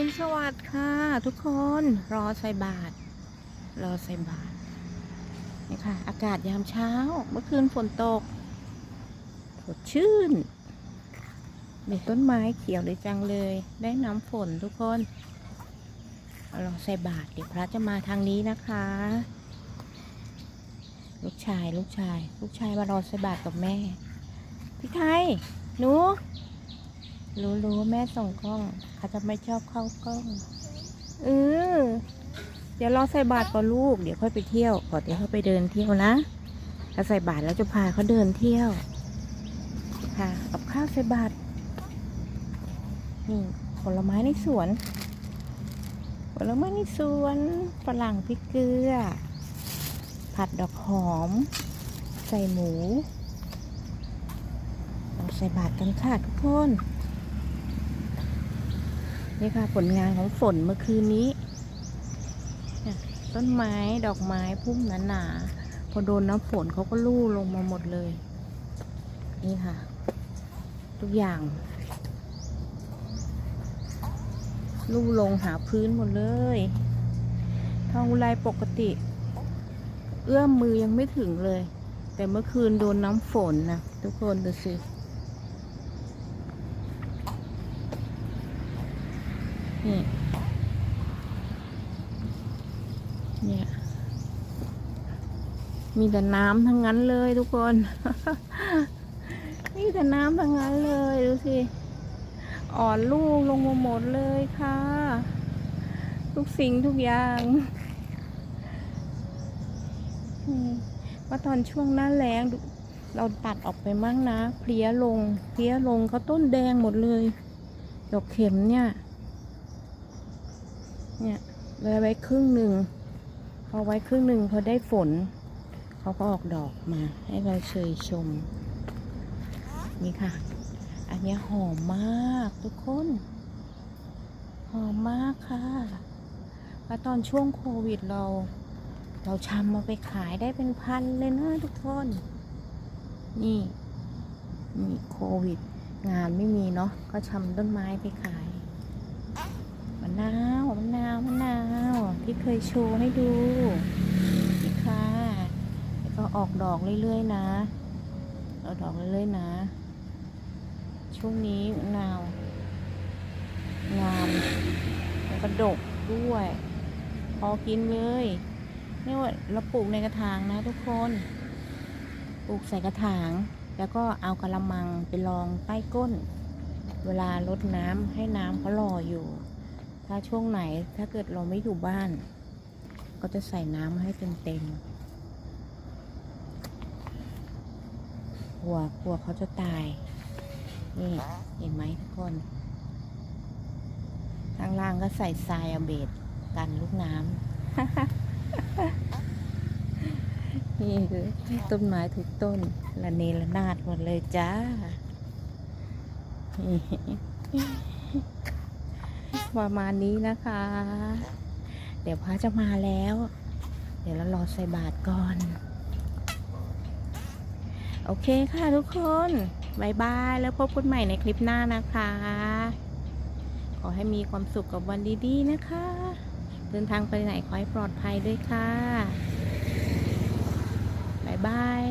สวัสดีค่ะ ทุกคนรอใส่บาตรรอใส่บาตรนี่ค่ะ อากาศยามเช้า เมื่อคืนฝนตกสดชื่นมีต้นไม้เขียวเลยจังเลย ได้น้ำฝนทุกคนรอใส่บาตรเดี๋ยวพระจะมาทางนี้นะคะ ลูกชายลูกชาย ลูกชายมารอใส่บาตรกับแม่ พี่ไทยหนู รู้รู้ว่าแม่ส่งกล้องเขาจะไม่ชอบเข้ากล้องเออเดี๋ยวรอใส่บาตรก่อนลูก เดี๋ยวค่อยไปเที่ยวก่อนเดี๋ยวเขาไปเดินเที่ยวนะถ้าใส่บาตรแล้วจะพาเขาเดินเที่ยว ค่ะ กับข้าวใส่บาตรนี่ผลไม้ในสวน ผลไม้ในสวนฝรั่งพริกเกลือ ผัดดอกหอม ใส่หมูเราใส่บาตรกันค่ะทุกคน นี่ค่ะผลงานของฝนเมื่อคืนนี้ ต้นไม้ดอกไม้พุ่มหนาๆพอโดนน้ำฝนเขาก็ลู่ลงมาหมดเลย นี่ค่ะ ทุกอย่าง ลู่ลงหาพื้นหมดเลยทองอุไรปกติ เอื้อมมือยังไม่ถึงเลย แต่เมื่อคืนโดนน้ำฝนนะทุกคนดูสิ นี่ เนี่ย มีแต่น้ำทั้งนั้นเลยทุกคนมีแต่น้ำทั้งนั้นเลย ดูสิ อ่อนลูกลงมาหมดเลยค่ะ ทุกสิ่งทุกอย่างว่าตอนช่วงหน้าแล้งเราตัดออกไปมั่งนะเพลี้ยลงเพลี้ยลงเขาต้นแดงหมดเลย ดอกเข็มเนี่ย เนี่ยเลยไว้ครึ่งหนึ่งพอไว้ครึ่งหนึ่งพอได้ฝน เขาก็ออกดอกมาให้เราเชยชม นี่ค่ะ อันนี้หอมมากทุกคน หอมมากค่ะแล้วตอนช่วงโควิดเรา เราชำมาไปขายได้เป็นพันเลยนะทุกคน นี่นี่โควิด งานไม่มีเนาะก็ชำต้นไม้ไปขายมะนา มะนาวมะนาวที่เคยโชว์ให้ดูนี่ค่ะแล้วก็ออกดอกเรื่อยๆนะออกดอกเรื่อยๆนะ ช่วงนี้มะนาวงามแล้วก็ดกด้วยพอกินเลยนี่ว่าเราปลูกในกระถางนะทุกคนปลูกใส่กระถาง แล้วก็เอากระมังไปรองใต้ก้น เวลารดน้ำให้น้ำเขารออยู่ ถ้าช่วงไหนถ้าเกิดเราไม่อยู่บ้าน ก็จะใส่น้ำให้เต็มๆหัวกลัวเขาจะตาย นี่เห็นไหมทุกคนข้างล่างก็ใส่ทรายเอาเบดกันลูกน้ำ นี่คือต้นไม้ทุกต้นละเนระนาดหมดเลยจ้า ประมาณนี้นะคะ เดี๋ยวพระจะมาแล้ว เดี๋ยวเรารอใส่บาตรก่อน โอเคค่ะทุกคนบายบายแล้วพบกันใหม่ในคลิปหน้านะคะ ขอให้มีความสุขกับวันดีๆนะคะ เดินทางไปไหนขอให้ปลอดภัยด้วยค่ะบายบาย